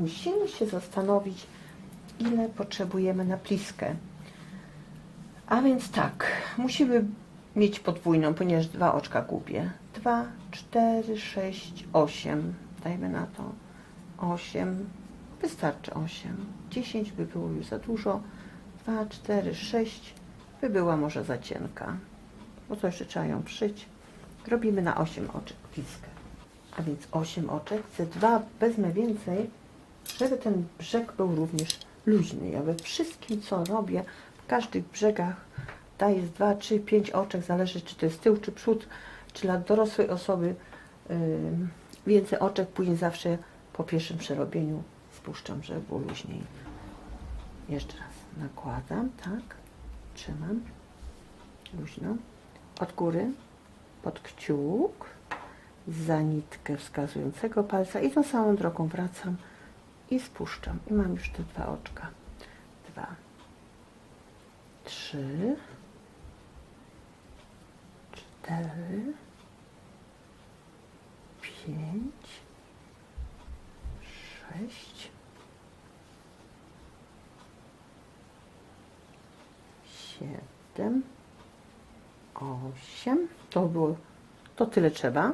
musimy się zastanowić, ile potrzebujemy na pliskę. A więc tak, musimy mieć podwójną, ponieważ dwa oczka gubię. Dwa, cztery, sześć, osiem. Dajmy na to osiem. Wystarczy osiem. Dziesięć by było już za dużo. Dwa, cztery, sześć by była może za cienka. Bo to jeszcze trzeba ją przyć. Robimy na osiem oczek pliskę. A więc osiem oczek. Chcę dwa, wezmę więcej, żeby ten brzeg był również luźny. Ja we wszystkim, co robię, w każdych brzegach daję z 2, 3, 5 oczek, zależy czy to jest tył, czy przód, czy dla dorosłej osoby. ym, więcej oczek, później zawsze po pierwszym przerobieniu spuszczam, żeby było luźniej. Jeszcze raz nakładam, tak, trzymam, luźno, od góry, pod kciuk, za nitkę wskazującego palca i tą samą drogą wracam i spuszczam. I mam już te dwa oczka. Dwa, trzy, cztery, pięć, sześć, siedem, osiem. To było, to tyle trzeba.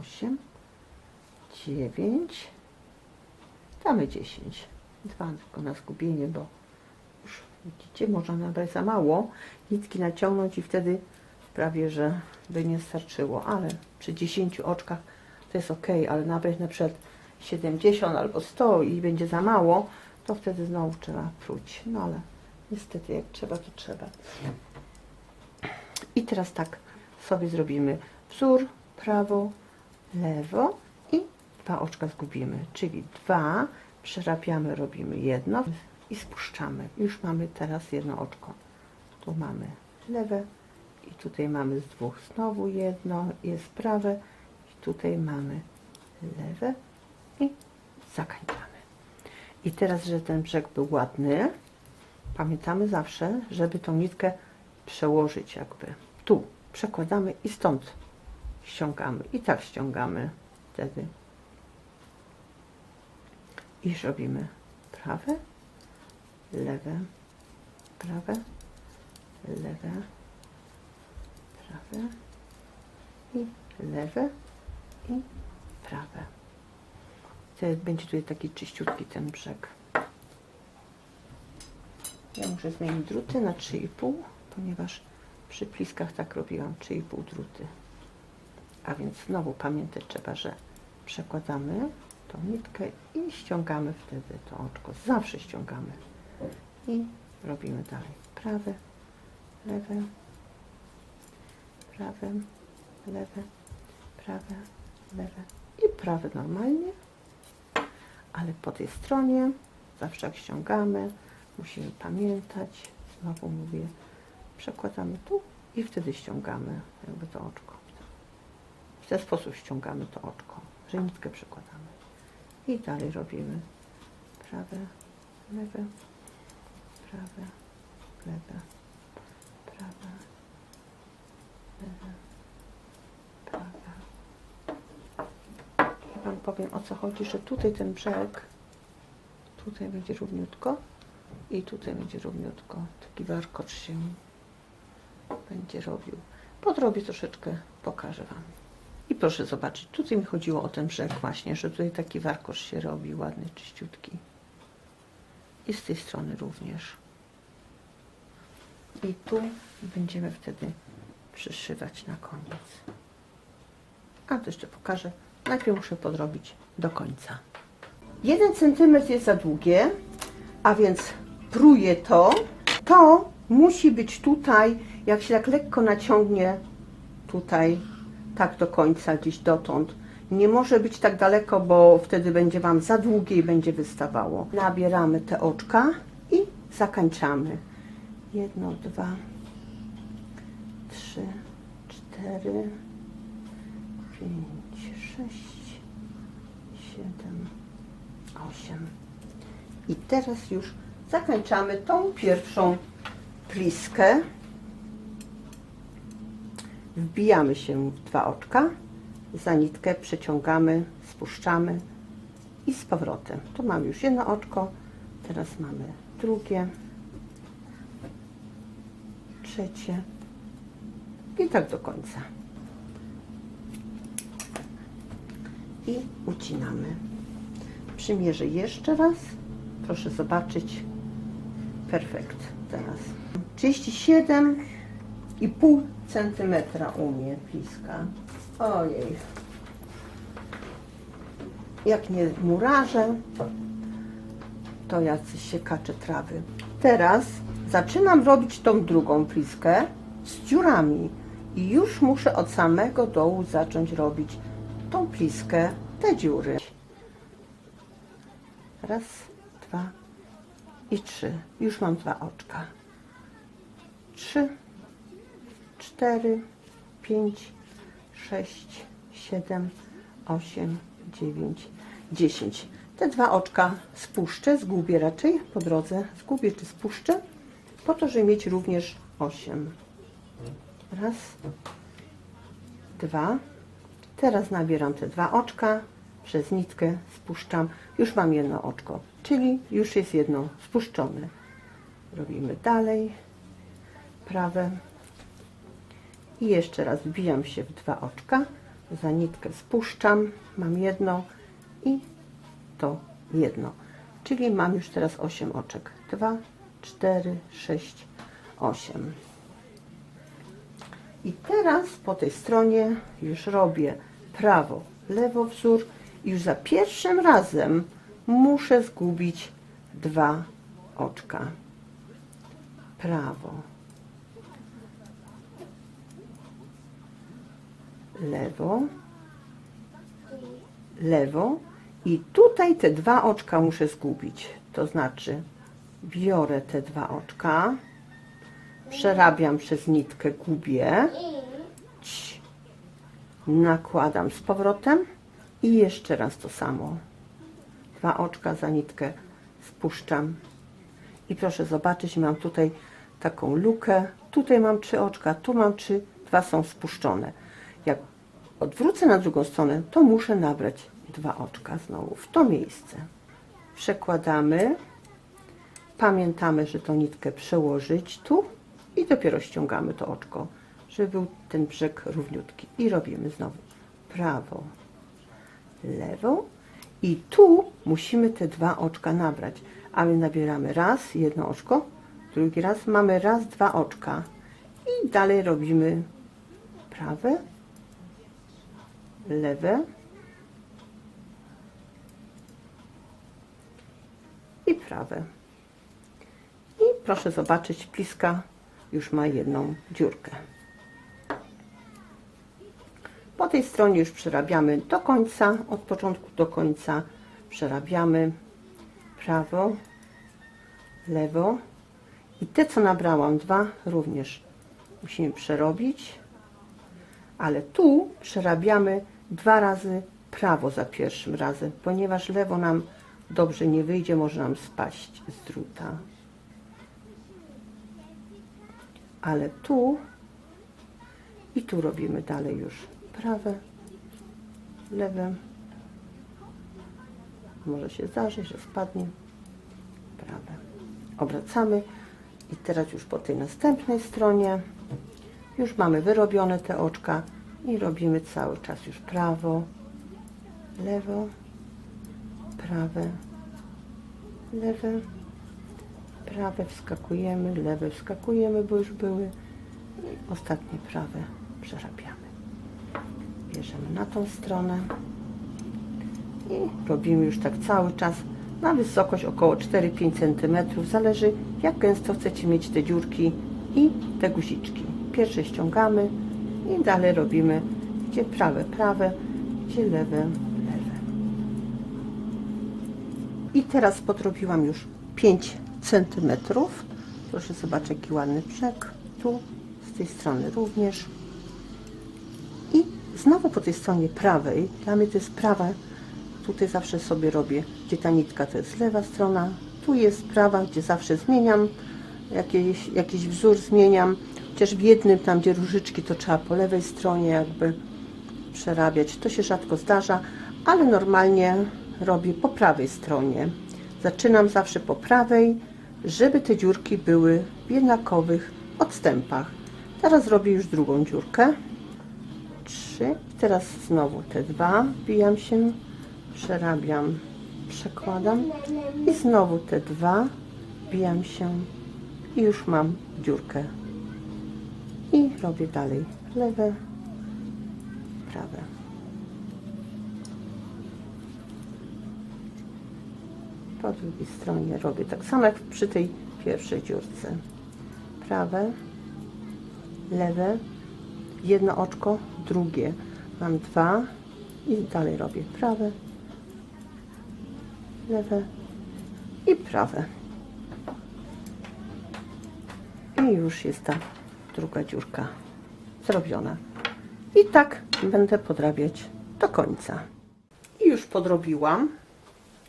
Osiem, dziewięć, damy dziesięć. Dwa tylko na zgubienie, bo już widzicie, można nabrać za mało. Nitki naciągnąć i wtedy prawie, że by nie starczyło, ale przy 10 oczkach to jest ok, ale nabrać na przykład 70 albo 100 i będzie za mało, to wtedy znowu trzeba pruć. No ale niestety jak trzeba, to trzeba. I teraz tak sobie zrobimy wzór, prawo, lewo dwa oczka zgubimy, czyli dwa, przerabiamy, robimy jedno i spuszczamy. Już mamy teraz jedno oczko. Tu mamy lewe i tutaj mamy z dwóch znowu jedno, jest prawe i tutaj mamy lewe i zakańczamy. I teraz, że ten brzeg był ładny, pamiętamy zawsze, żeby tą nitkę przełożyć jakby tu. Przekładamy i stąd ściągamy. I tak ściągamy wtedy. I robimy prawe, lewe, prawe, lewe, prawe i lewe i prawe. Wtedy będzie tutaj taki czyściutki ten brzeg. Ja muszę zmienić druty na 3,5, ponieważ przy pliskach tak robiłam 3,5 druty. A więc znowu pamiętać trzeba, że przekładamy tą nitkę i ściągamy wtedy to oczko. Zawsze ściągamy. I robimy dalej. Prawe, lewe, prawe, lewe, prawe, lewe i prawe normalnie. Ale po tej stronie zawsze jak ściągamy, musimy pamiętać, znowu mówię, przekładamy tu i wtedy ściągamy jakby to oczko. W ten sposób ściągamy to oczko, że nitkę przekładamy. I dalej robimy prawe, lewe, prawe, lewe, prawe, lewe, prawe. Ja Wam powiem o co chodzi, że tutaj ten brzeg, tutaj będzie równiutko i tutaj będzie równiutko. Taki warkocz się będzie robił. Podrobię troszeczkę, pokażę Wam. Proszę zobaczyć, tutaj mi chodziło o ten brzeg właśnie, że tutaj taki warkocz się robi, ładny, czyściutki. I z tej strony również. I tu będziemy wtedy przyszywać na koniec. A to jeszcze pokażę. Najpierw muszę podrobić do końca. Jeden centymetr jest za długie, a więc pruję to. To musi być tutaj, jak się tak lekko naciągnie tutaj, tak do końca, gdzieś dotąd. Nie może być tak daleko, bo wtedy będzie Wam za długie i będzie wystawało. Nabieramy te oczka i zakańczamy. Jedno, dwa, trzy, cztery, pięć, sześć, siedem, osiem. I teraz już zakończamy tą pierwszą pliskę. Wbijamy się w dwa oczka, za nitkę przeciągamy, spuszczamy i z powrotem. Tu mamy już jedno oczko, teraz mamy drugie, trzecie i tak do końca. I ucinamy. Przymierzę jeszcze raz. Proszę zobaczyć. Perfekt. Teraz. 37,5 cm u mnie piska. Ojej. Jak nie murarze, to jacyś siekacze trawy. Teraz zaczynam robić tą drugą pliskę z dziurami. I już muszę od samego dołu zacząć robić tą pliskę, te dziury. Raz, dwa i trzy. Już mam dwa oczka. Trzy, cztery, pięć, sześć, siedem, osiem, dziewięć, dziesięć. Te dwa oczka spuszczę, zgubię raczej po drodze. Zgubię czy spuszczę, po to, żeby mieć również osiem. Raz, dwa. Teraz nabieram te dwa oczka, przez nitkę spuszczam. Już mam jedno oczko, czyli już jest jedno spuszczone. Robimy dalej, prawe. I jeszcze raz wbijam się w dwa oczka, za nitkę spuszczam, mam jedno i to jedno. Czyli mam już teraz 8 oczek. 2, 4, 6, 8. I teraz po tej stronie już robię prawo, lewo wzór i już za pierwszym razem muszę zgubić dwa oczka. Prawo, lewo, lewo. I tutaj te dwa oczka muszę zgubić. To znaczy biorę te dwa oczka, przerabiam przez nitkę, gubię, nakładam z powrotem. I jeszcze raz to samo. Dwa oczka za nitkę spuszczam. I proszę zobaczyć, mam tutaj taką lukę, tutaj mam trzy oczka, tu mam trzy, dwa są spuszczone. Odwrócę na drugą stronę, to muszę nabrać dwa oczka znowu w to miejsce. Przekładamy, pamiętamy, że tą nitkę przełożyć tu i dopiero ściągamy to oczko, żeby był ten brzeg równiutki. I robimy znowu prawo, lewo i tu musimy te dwa oczka nabrać. A my nabieramy raz, jedno oczko, drugi raz mamy raz, dwa oczka i dalej robimy prawe, lewe i prawe. I proszę zobaczyć, pliska już ma jedną dziurkę. Po tej stronie już przerabiamy do końca, od początku do końca przerabiamy prawo, lewo i te co nabrałam, dwa również musimy przerobić, ale tu przerabiamy dwa razy prawo za pierwszym razem, ponieważ lewo nam dobrze nie wyjdzie, może nam spaść z druta. Ale tu i tu robimy dalej już prawe, lewe. Może się zdarzyć, że spadnie. Prawe. Obracamy i teraz już po tej następnej stronie już mamy wyrobione te oczka i robimy cały czas już prawo, lewo, prawe, lewe, prawe wskakujemy, lewe wskakujemy, bo już były i ostatnie prawe przerabiamy. Bierzemy na tą stronę i robimy już tak cały czas na wysokość około 4-5 cm. Zależy jak gęsto chcecie mieć te dziurki i te guziczki. Pierwsze ściągamy i dalej robimy gdzie prawe, prawe, gdzie lewe, lewe. I teraz podrobiłam już 5 cm. Proszę zobaczyć jaki ładny brzeg. Tu, z tej strony również. I znowu po tej stronie prawej, dla mnie to jest prawa, tutaj zawsze sobie robię, gdzie ta nitka to jest lewa strona, tu jest prawa, gdzie zawsze zmieniam, jakiś, jakiś wzór zmieniam, chociaż w jednym tam, gdzie różyczki, to trzeba po lewej stronie jakby przerabiać. To się rzadko zdarza, ale normalnie robię po prawej stronie. Zaczynam zawsze po prawej, żeby te dziurki były w jednakowych odstępach. Teraz robię już drugą dziurkę. Trzy. Teraz znowu te dwa. Wbijam się, przerabiam, przekładam i znowu te dwa. Wbijam się i już mam dziurkę. I robię dalej lewe, prawe. Po drugiej stronie robię tak samo jak przy tej pierwszej dziurce. Prawe, lewe, jedno oczko, drugie. Mam dwa i dalej robię prawe, lewe i prawe. I już jest ta druga dziurka zrobiona. I tak będę podrabiać do końca. I już podrobiłam.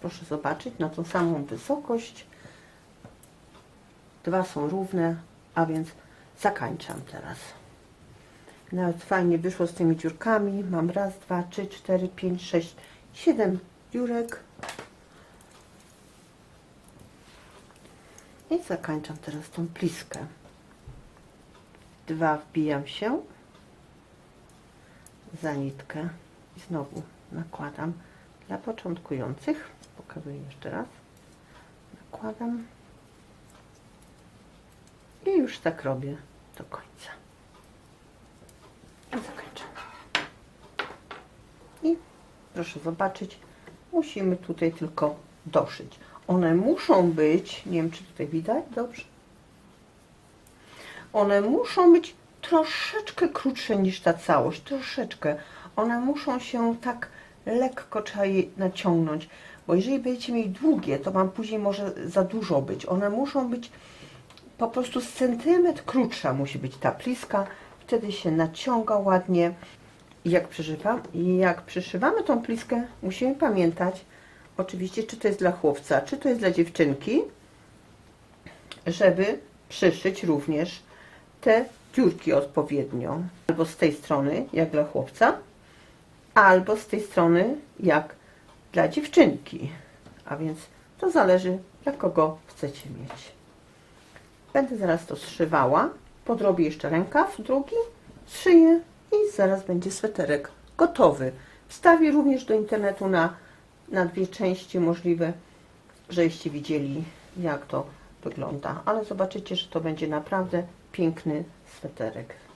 Proszę zobaczyć na tą samą wysokość. Dwa są równe, a więc zakańczam teraz. Nawet fajnie wyszło z tymi dziurkami. Mam raz, dwa, trzy, cztery, pięć, sześć, siedem dziurek. I zakańczam teraz tą pliskę. Dwa wbijam się za nitkę i znowu nakładam dla początkujących. Pokazuję jeszcze raz. Nakładam i już tak robię do końca. I zakończam. I proszę zobaczyć, musimy tutaj tylko doszyć. One muszą być, nie wiem czy tutaj widać dobrze, one muszą być troszeczkę krótsze niż ta całość, troszeczkę. One muszą się tak lekko trzeba je naciągnąć, bo jeżeli będziecie mieli długie, to Wam później może za dużo być. One muszą być po prostu centymetr krótsza musi być ta pliska, wtedy się naciąga ładnie. I jak przeżywam, i jak przyszywamy tą pliskę, musimy pamiętać, oczywiście, czy to jest dla chłopca, czy to jest dla dziewczynki, żeby przyszyć również te dziurki odpowiednio. Albo z tej strony, jak dla chłopca, albo z tej strony, jak dla dziewczynki. A więc to zależy, dla kogo chcecie mieć. Będę zaraz to zszywała. Podrobię jeszcze rękaw drugi, szyję i zaraz będzie sweterek gotowy. Wstawię również do internetu na, na dwie części możliwe, żeście widzieli jak to wygląda. Ale zobaczycie, że to będzie naprawdę piękny sweterek.